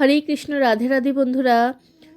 হরে কৃষ্ণ, রাধে রাধে বন্ধুরা।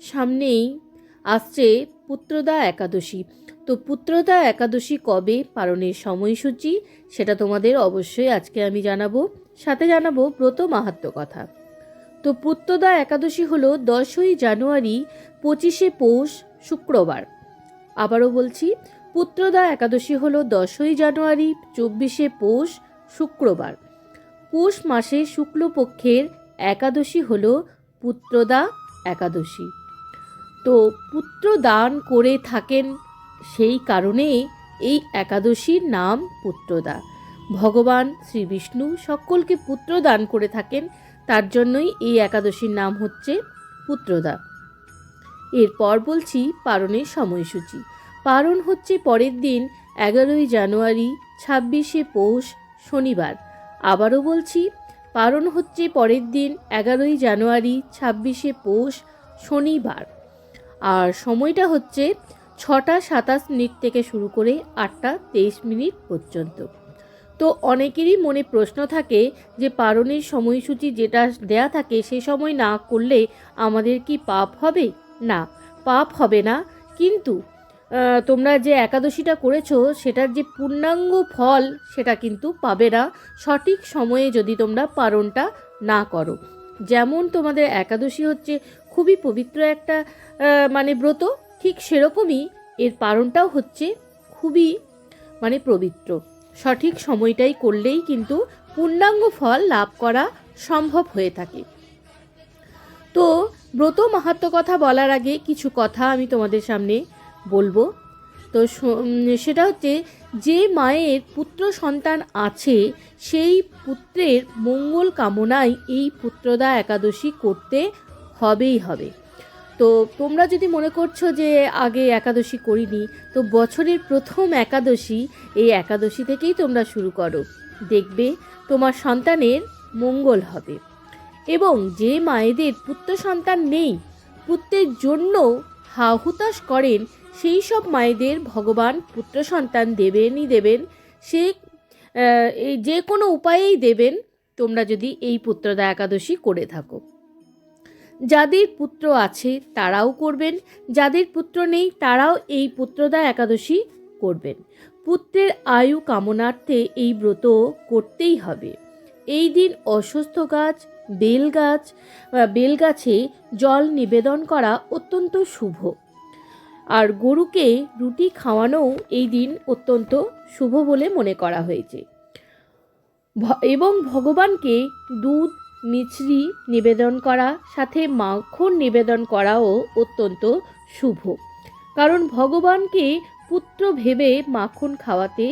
সামনেই আসছে পুত্রদা একাদশী। তো পুত্রদা একাদশী কবে? পালনের সময়সূচি, সেটা তোমাদের অবশ্যই আজকে আমি জানাব। সাথে জানাব ব্রত মাহাত্ম কথা। তো পুত্রদা একাদশী হলো দশই জানুয়ারি, পঁচিশে পৌষ, শুক্রবার। আবারও বলছি, পুত্রদা একাদশী হলো দশই জানুয়ারি, চব্বিশে পৌষ, শুক্রবার। পৌষ মাসে শুক্লপক্ষের একাদশী হল পুত্রদা একাদশী। তো পুত্র দান করে থাকেন সেই কারণে এই একাদশীর নাম পুত্রদা। ভগবান শ্রী বিষ্ণু সকলকে পুত্র দান করে থাকেন, তার জন্যই এই একাদশীর নাম হচ্ছে পুত্রদা। এরপর বলছি পারণের সময়সূচি। পারণ হচ্ছে পরের দিন, এগারোই জানুয়ারি, ছাব্বিশে পৌষ, শনিবার। আবারও বলছি পারণ হচ্ছে পরের দিন, এগারোই জানুয়ারি, ছাব্বিশে পৌষ, শনিবার। আর সময়টা হচ্ছে ছটা সাতাশ মিনিট থেকে শুরু করে আটটা তেইশ মিনিট পর্যন্ত। তো অনেকেরই মনে প্রশ্ন থাকে যে পারণের সময়সূচি যেটা দেয়া থাকে সে সময় না করলে আমাদের কি পাপ হবে? না, পাপ হবে না। কিন্তু তোমরা যে একাদশীটা করেছ, সেটার যে পূর্ণাঙ্গ ফল সেটা কিন্তু পাবে না। সঠিক সময়ে যদি তোমরা পারণটা না করো। যেমন তোমাদের একাদশী হচ্ছে খুবই পবিত্র একটা মানে ব্রত, ঠিক সেরকমই এর পারণটাও হচ্ছে খুবই মানে পবিত্র। সঠিক সময়টাই করলেই কিন্তু পূর্ণাঙ্গ ফল লাভ করা সম্ভব হয়ে থাকে। তো ব্রত মাহাত্ম কথা বলার আগে কিছু কথা আমি তোমাদের সামনে বলব। তো সেটা হচ্ছে যে মায়ের পুত্র সন্তান আছে, সেই পুত্রের মঙ্গল কামনায় এই পুত্রদা একাদশী করতে হবেই হবে। তো তোমরা যদি মনে করছ যে আগে একাদশী করিনি, তো বছরের প্রথম একাদশী এই একাদশী থেকেই তোমরা শুরু করো। দেখবে তোমার সন্তানের মঙ্গল হবে। এবং যে মায়েদের পুত্র সন্তান নেই, পুত্রের জন্য হাহুতাশ করেন সেই সব মায়েদের ভগবান পুত্র সন্তান দেবেনই দেবেন। সে এই যে কোনো উপায়েই দেবেন। তোমরা যদি এই পুত্রদা একাদশী করে থাকো। যাদের পুত্র আছে তারাও করবেন, যাদের পুত্র নেই তারাও এই পুত্রদা একাদশী করবেন। পুত্রের আয়ু কামনার্থে এই ব্রত করতেই হবে। এই দিন অসুস্থ গাছ, বেল গাছ বেল গাছে জল নিবেদন করা অত্যন্ত শুভ। আর গরুকে রুটি খাওয়ানোও এই দিন অত্যন্ত শুভ বলে মনে করা হয়েছে। এবং ভগবানকে দুধ, মিছরি নিবেদন করা, সাথে মাখন নিবেদন করাও অত্যন্ত শুভ। কারণ ভগবানকে পুত্র ভেবে মাখন খাওয়াতে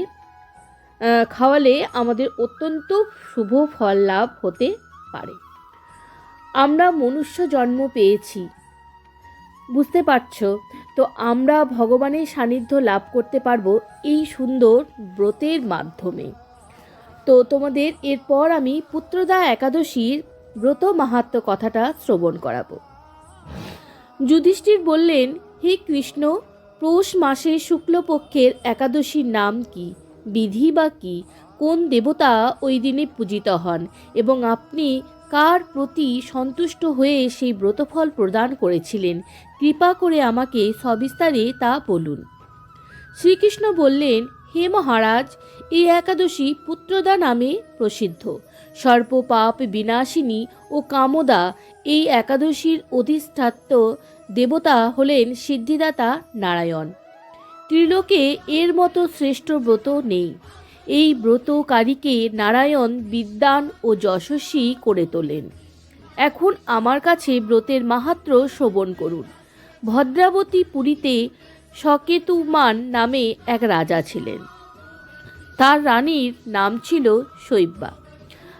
খাওয়ালে আমাদের অত্যন্ত শুভ ফল লাভ হতে পারে। আমরা মনুষ্য জন্ম পেয়েছি। বুঝতে পারছ? তো আমরা ভগবানের সান্নিধ্য লাভ করতে পারব এই সুন্দর ব্রতের মাধ্যমে। তো তোমাদের এরপর আমি পুত্রদা একাদশীর ব্রত মাহাত্ম কথাটা শ্রবণ করাবো। যুধিষ্ঠির বললেন, হে কৃষ্ণ, পৌষ মাসের শুক্লপক্ষের একাদশীর নাম কি? বিধি বা কি? কোন দেবতা ওই দিনে পূজিত হন? এবং আপনি কার প্রতি সন্তুষ্ট হয়ে সেই ব্রতফল প্রদান করেছিলেন? কৃপা করে আমাকে সবিস্তারে তা বলুন। শ্রীকৃষ্ণ বললেন, হে মহারাজ, এই একাদশী পুত্রদা নামে প্রসিদ্ধ। সর্বপাপ বিনাশিনী ও কামদা এই একাদশীর অধিষ্ঠাত্য দেবতা হলেন সিদ্ধিদাতা নারায়ণ। ত্রিলোকে এর মতো শ্রেষ্ঠ ব্রত নেই। এই ব্রতকারীকে নারায়ণ বিদ্বান ও যশস্বী করে তোলেন। এখন আমার কাছে ব্রতের মাহাত্র শ্রবণ করুন। ভদ্রাবতী পুরীতে সকেতুমান নামে এক রাজা ছিলেন। তার রানীর নাম ছিল শৈব্যা।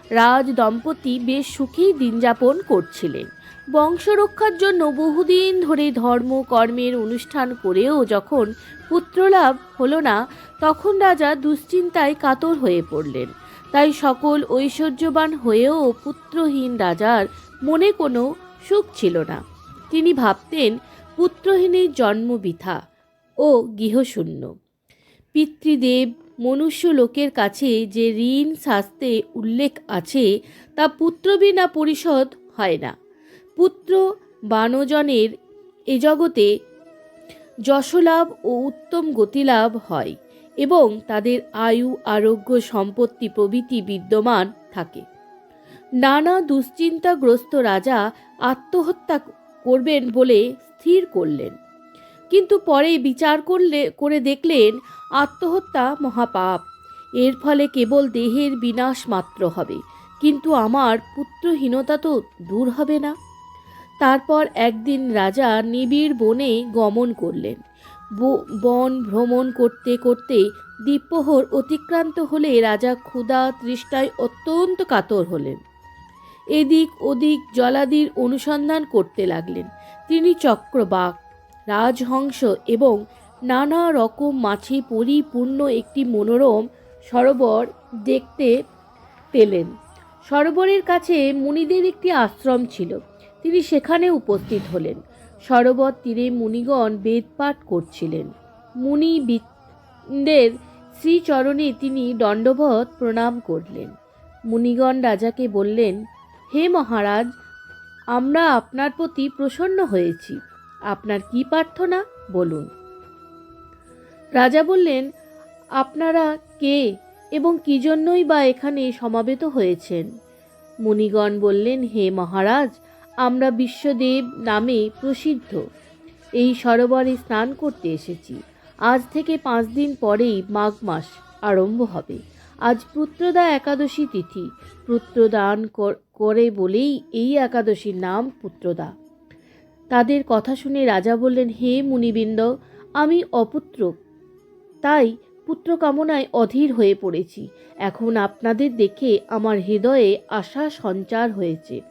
রাজ দম্পতি বেশ সুখেই দিনযাপন করছিলেন। বংশরক্ষার জন্য বহুদিন ধরে ধর্ম, কর্মের অনুষ্ঠান করেও যখন পুত্রলাভ হলো না, তখন রাজা দুশ্চিন্তায় কাতর হয়ে পড়লেন। তাই সকল ঐশ্বর্যবান হয়েও পুত্রহীন রাজার মনে কোনো সুখ ছিল না। তিনি ভাবতেন, পুত্রহীনের জন্ম বৃথা ও গৃহশূন্য। পিতৃদেব মনুষ্য লোকের কাছে যে ঋণ শাস্তে উল্লেখ আছে, তা পুত্র বিনা পরিশোধ হয় না। পুত্র বানজনের এ জগতে যশলাভ ও উত্তম গতিলাভ হয় এবং তাদের আয়ু, আরোগ্য, সম্পত্তি প্রভৃতি বিদ্যমান থাকে। নানা দুশ্চিন্তাগ্রস্ত রাজা আত্মহত্যা করবেন বলে স্থির করলেন। কিন্তু পরে বিচার করলে, করে দেখলেন আত্মহত্যা মহাপাপ। এর ফলে কেবল দেহের বিনাশ মাত্র হবে। কিন্তু আমার পুত্রহীনতা তো দূর হবে না। তারপর একদিন রাজা নিবিড় বনে গমন করলেন। বন ভ্রমণ করতে করতে দ্বীপ্রহর অতিক্রান্ত হলে রাজা ক্ষুধা তৃষ্ণায় অত্যন্ত কাতর হলেন। এদিক ওদিক জলাদির অনুসন্ধান করতে লাগলেন। তিনি চক্রবাক, রাজহংস এবং নানা রকম মাছে পরিপূর্ণ একটি মনোরম সরোবর দেখতে পেলেন। সরোবরের কাছে মুনিদের একটি আশ্রম ছিল। তিনি সেখানে উপস্থিত হলেন। সরোবর তীরে মুনিগণ বেদপাঠ করছিলেন। মুনি বৃন্দের শ্রীচরণে তিনি দণ্ডবত প্রণাম করলেন। মুনিগণ রাজাকে বললেন, হে মহারাজ, আমরা আপনার প্রতি প্রসন্ন হয়েছি। আপনার কি প্রার্থনা? বলুন। রাজা বললেন, আপনারা কে এবং কি জন্যই বা এখানে সমাবেত হয়েছেন? মুনিগণ বললেন, হে মহারাজ আমরা বিশ্বদেব নামে প্রসিদ্ধ। এই সরোবরে স্নান করতে এসেছি। আজ থেকে পাঁচ দিন পরেই মাঘ মাস আরম্ভ হবে। আজ পুত্রদা একাদশী তিথি। পুত্রদান কর- বলেই এই একাদশীর নাম পুত্রদা। তাদের কথা শুনে রাজা বললেন, হে মুনিবৃন্দ, আমি অপুত্র। তাই পুত্র কামনায় অধীর হয়ে পড়েছি। এখন আপনাদের দেখে আমার হৃদয়ে আশা সঞ্চার হয়েছে।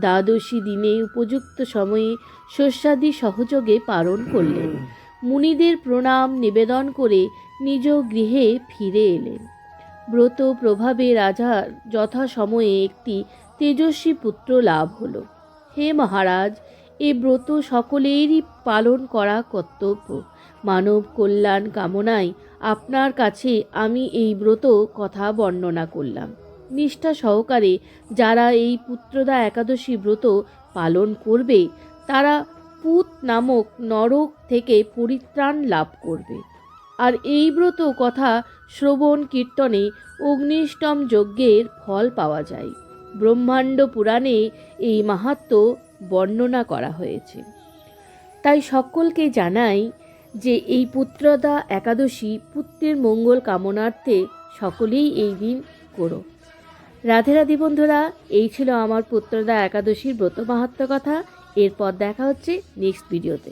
দ্বাদশী দিনে উপযুক্ত সময়ে শস্যাদি সহযোগে পালন করলেন। মুনিদের প্রণাম, নিবেদন করে নিজ গৃহে ফিরে এলেন। ব্রত প্রভাবে রাজার যথাসময়ে একটি তেজস্বী পুত্র লাভ হল। হে মহারাজ, এ ব্রত সকলেরই পালন করা কর্তব্য। মানব কল্যাণ কামনায় আপনার কাছে আমি এই ব্রত কথা বর্ণনা করলাম। নিষ্ঠা সহকারে যারা এই পুত্রদা একাদশী ব্রত পালন করবে, তারা পুত নামক নরক থেকে পরিত্রাণ লাভ করবে। আর এই ব্রত কথা শ্রবণ কীর্তনে অগ্নিষ্টম যজ্ঞের ফল পাওয়া যায়। ব্রহ্মাণ্ড পুরাণে এই মাহাত্ম্য বর্ণনা করা হয়েছে। তাই সকলকে জানাই যে এই পুত্রদা একাদশী পুত্রের মঙ্গল কামনার্থে সকলেই এই দিন করো। রাধে রাধি বন্ধুরা, এই ছিল আমার পুত্রদা একাদশীর ব্রত মাহাত্ম কথা। এরপর দেখা হচ্ছে নেক্সট ভিডিওতে